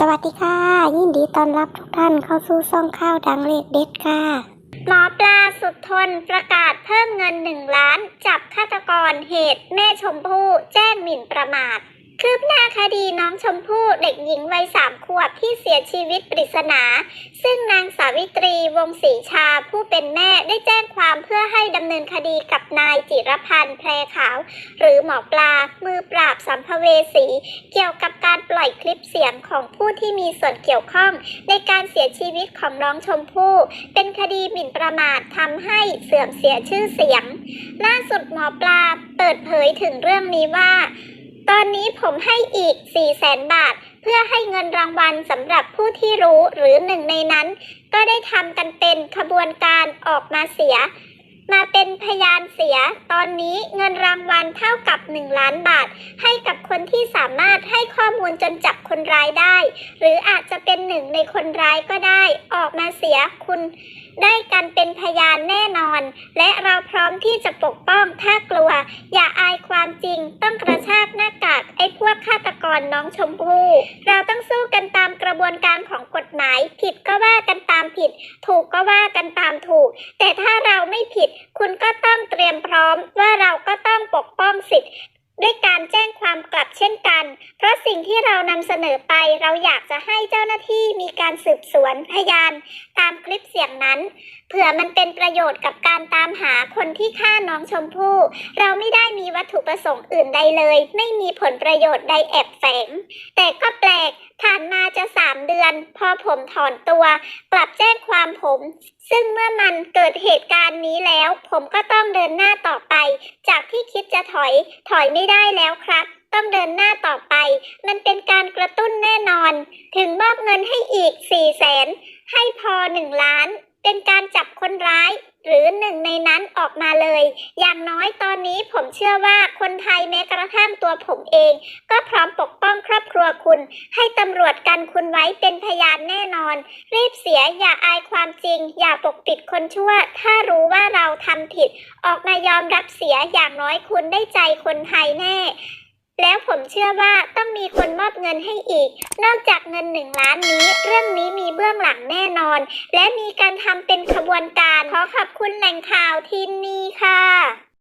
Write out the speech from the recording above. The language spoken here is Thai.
สวัสดีค่ะ ยินดีต้อนรับทุกท่านเข้าสู่ซ่องข้าวดังเลขเด็ดค่ะ หมอปลาสุดทนประกาศเพิ่มเงินหนึ่งล้าน จับฆาตกรเหตุแม่ชมพู่แจ้งหมิ่นประมาท คืบหน้าคดีน้องชมพู่เด็กหญิงวัยสามขวบที่เสียชีวิตปริศนา ซึ่งนางสาวิตรีวงศรีชาผู้เป็นแม่ได้แจ้งความเพื่อให้ดำเนินคดีกับนายจิรพันธ์แพรขาว หรือหมอปลามือปราบสัมภเวสี เกี่ยวกับ ล่อยคลิปเสียงของผู้ที่มีส่วนเกี่ยวข้อง ในการเสียชีวิตของน้องชมพู่ เป็นคดีหมิ่นประมาททำให้เสื่อมเสียชื่อเสียง ล่าสุดหมอปลาเปิดเผยถึงเรื่องนี้ว่า ตอนนี้ผมให้อีก 4 0 0แสนบาท เพื่อให้เงินรางวัลสำหรับผู้ที่รู้หรือหนึ่งในนั้น ก็ได้ทำกันเป็นขบวนการออกมาเสีย มาเป็นพยานเสีย ตอนนี้เงินรางวัลเท่ากับ 1 ล้านบาท ให้กับคนที่สามารถให้ข้อมูลจนจับคนร้ายได้ หรืออาจจะเป็นหนึ่งในคนร้ายก็ได้ ออกมาเสียคุณ ได้กันเป็นพยานแน่นอน และเราพร้อมที่จะปกป้องถ้ากลัว อย่าอายความจริง ต้องกระชากหน้ากากไอ้พวกฆาตกรน้องชมพู่เราต้องสู้กันตามกระบวนการของกฎหมาย ผิดก็ว่ากันตามผิด ถูกก็ว่ากันตามถูก แต่ถ้าเราไม่ผิด คุณก็ต้องเตรียมพร้อมว่าเราก็ต้องปกป้องสิทธิ์ ด้วยการแจ้งความกลับเช่นกัน เพราะสิ่งที่เรานำเสนอไปเราอยากจะให้เจ้าหน้าที่มีการสืบสวนพยาน ตามคลิปเสียงนั้น เผื่อมันเป็นประโยชน์กับการตามหาคนที่ฆ่าน้องชมพู่ เราไม่ได้มีวัตถุประสงค์อื่นใดเลย ไม่มีผลประโยชน์ใดแอบแฝง แต่ก็แปลกผ่านมาจะสามเดือน พอผมถอนตัว กลับแจ้งความผม ซึ่งเมื่อมันเกิดเหตุการณ์นี้แล้ว ผมก็ต้องเดินหน้าต่อไป จะถอยถอยไม่ได้แล้วครับ ต้องเดินหน้าต่อไป มันเป็นการกระตุ้นแน่นอน ถึงมอบเงินให้อีก4ี่แสนให้พอหนึ่งล้าน เป็นการจับคนร้าย หรือหนึ่งในนั้นออกมาเลย อย่างน้อยตอนนี้ผมเชื่อว่าคนไทยแม้กระทั่งตัวผมเอง ก็พร้อมปกป้องครอบครัวคุณ ให้ตำรวจกันคุณไว้เป็นพยานแน่นอน รีบเสียอย่าอายความจริง อย่าปกปิดคนชั่ว ถ้ารู้ว่าเราทำผิด ออกมายอมรับเสียอย่างน้อยคุณได้ใจคนไทยแน่ แล้วผมเชื่อว่าต้องมีคนมอบเงินให้อีก นอกจากเงินหนึ่งล้านนี้ เรื่องนี้มีเบื้องหลังแน่นอน และมีการทำเป็นขบวนการ ขอขอบคุณแหล่งข่าวทีมนี้ค่ะ